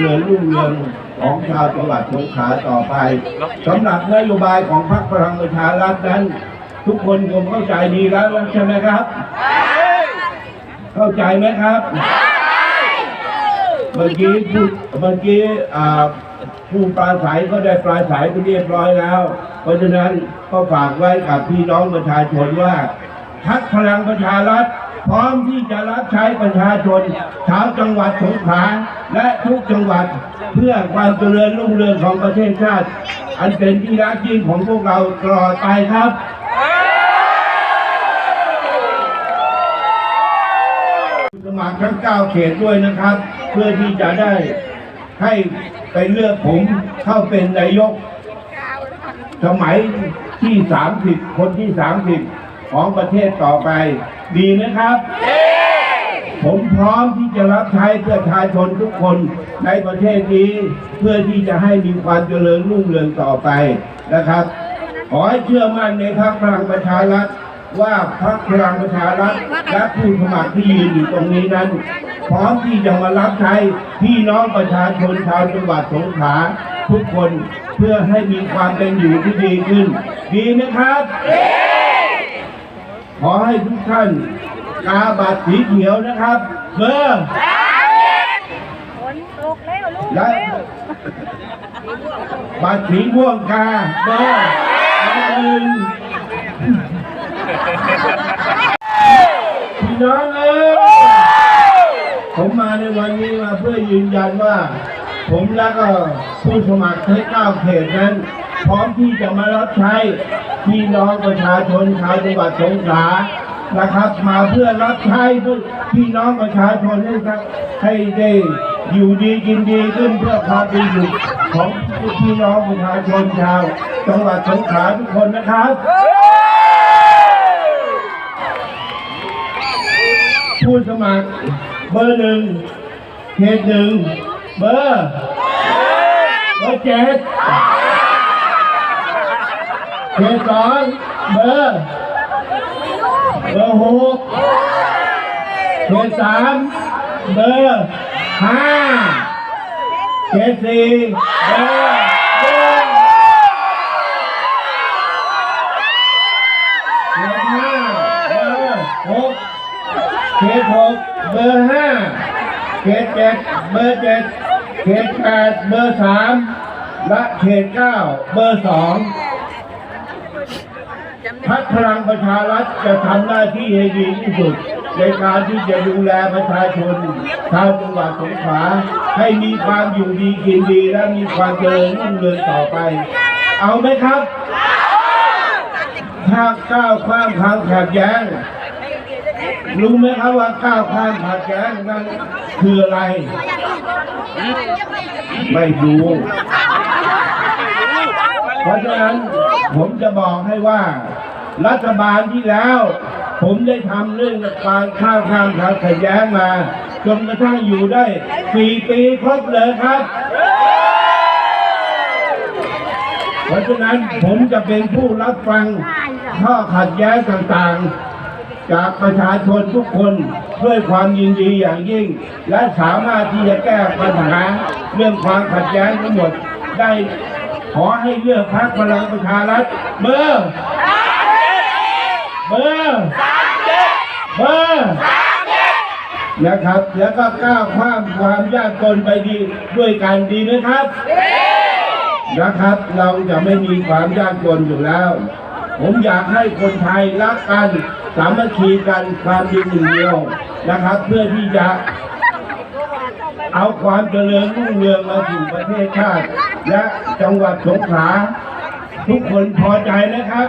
เรืองของชาวจังหวัดสงขลาต่อไปสำหรับนโยบายของพรรคพลังประชารัฐนั้น ทุกคนคงเข้าใจดีแล้วใช่ไหมครับ เข้าใจไหมครับเมื่อกี้ผู้เมื่อกี้อ่าผู้ปราศัยก็ได้ปราศัยไปเรียบร้อยแล้ว เพราะฉะนั้นก็ฝากไว้กับพี่น้องประชาชนว่าพักพลังประชารัฐ พร้อมที่จะรับใช้ประชาชนชาวจังหวัดสงขลาและทุกจังหวัดเพื่อความเจริญรุ่งเรืองของประเทศชาติ อันเป็นที่รักยิ่งของพวกเราตลอดไปครับสมัครทั้ง 9 เขตด้วยนะครับ เพื่อที่จะได้ให้ไปเลือกผมเข้าเป็นนายก สมัยที่ 30 คนที่ 30 ของประเทศต่อไป ดีไหมครับ ผมพร้อมที่จะรับใช้ประชาชนทุกคนในประเทศนี้ เพื่อที่จะให้มีความเจริญรุ่งเรืองต่อไปนะครับ ขอให้เชื่อมั่นในพรรคพลังประชารัฐว่าพรรคพลังประชารัฐและผู้สมัครที่ยืนอยู่ตรงนี้นั้น พร้อมที่จะมารับใช้พี่น้องประชาชนชาวจังหวัดสงขลาทุกคนเพื่อให้มีความเป็นอยู่ที่ดีขึ้น ดีไหมครับ ขอให้ทุกท่านกาบัตรสีเขียวนะครับ เบอร์ฝนตกแล้วลูกและเร็วบัตรสีม่วงกาเบอร์หนึ่งพี่น้องเอ้ยผมมาในวันนี้มาเพื่อยืนยันว่า ผมและก็ผู้สมัครทั้งเก้าเขตนั้น พร้อมที่จะมารับใช้ พี่น้องประชาชนชาวจังหวัดสงขลานะครับ มาเพื่อรับใช้พี่น้องประชาชนให้ครับให้ได้อยู่ดีกินดีขึ้นเพื่อความเป็นอยู่ของพี่น้องประชาชนชาวจังหวัดสงขลาทุกคนนะครับผู้สมัครเบอร์หนึ่งเขตหนึ่งเบอร์เบอร์เจ็ด เขตสองเบอร์เบอร์หกเขตสามเบอร์ห้าเขตสี่เบอร์หนึ่งเขตห้าเบอร์หกเขตหกเบอร์ห้าเขตเจ็ดเบอร์เจ็ดเขตแปดเบอร์สามและเขตเก้าเบอร์สอง พักพลังประชารัฐจะทำหน้าที่ให้ดีที่สุด ในการที่จะดูแลประชาชนชาวจังหวัดสงขลาให้มีความอยู่ดีกินดีและมีความเจริญรุ่งเรืองต่อไป เอาไหมครับถ้าก้าวข้ามความขัดแย้งรู้ไหมครับว่าก้าวข้ามขัดแย้งนั้นคืออะไร ไม่รู้เพราะฉะนั้นผมจะบอกให้ว่า รัฐบาลที่แล้ว ผมได้ทำเรื่องการข้ามข้ามความขัดแย้งมาจนกระทั่งอยู่ได้สี่ปีครบเลยครับ เพราะฉะนั้นผมจะเป็นผู้รับฟังข้อขัดแย้งต่างๆ จากประชาชนทุกคนด้วยความยินดีอย่างยิ่ง และสามารถที่จะแก้ปัญหาเรื่องความขัดแย้งทั้งหมดได้ขอให้เลือกพรรคพลังประชารัฐเบอร์เบอร์ เบอร์นะครับ แล้วก็ก้าวข้ามความยากจนไปดีด้วยกันดีไหมครับ นะครับ เราจะไม่มีความยากจนอยู่แล้ว ผมอยากให้คนไทยรักกัน สามัคคีกันความดีหนึ่งเดียวนะครับ เพื่อที่จะเอาความเจริญรุ่งเรืองมาสู่ประเทศชาติ และจังหวัดสงขลาทุกคนพอใจนะครับ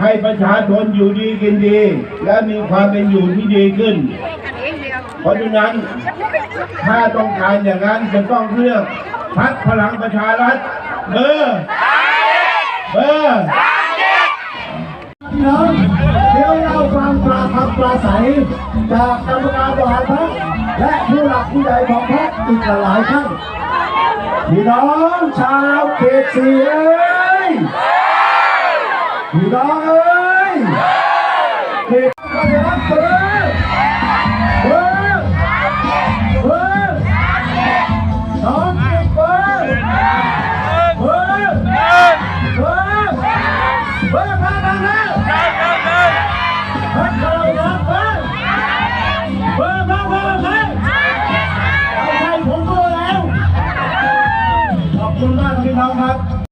ให้ประชาชนอยู่ดีกินดี และมีความเป็นอยู่ที่ดีขึ้น เพราะฉะนั้นถ้าต้องการอย่างนั้นจะต้องเลือกพักพลังประชารัฐเบอร์เบอร์พี่น้องเดี๋ยวเราฟังปลาคำปลาใสจากกรรมการบริหารพรรคและผู้หลักผู้ใหญ่ของพรรคอีกหลายท่านพี่น้องชาวเขตสี่เอ้ย พี่น้องเอ้ยเขตปฏิรัติเบอร์เบอร์เบอ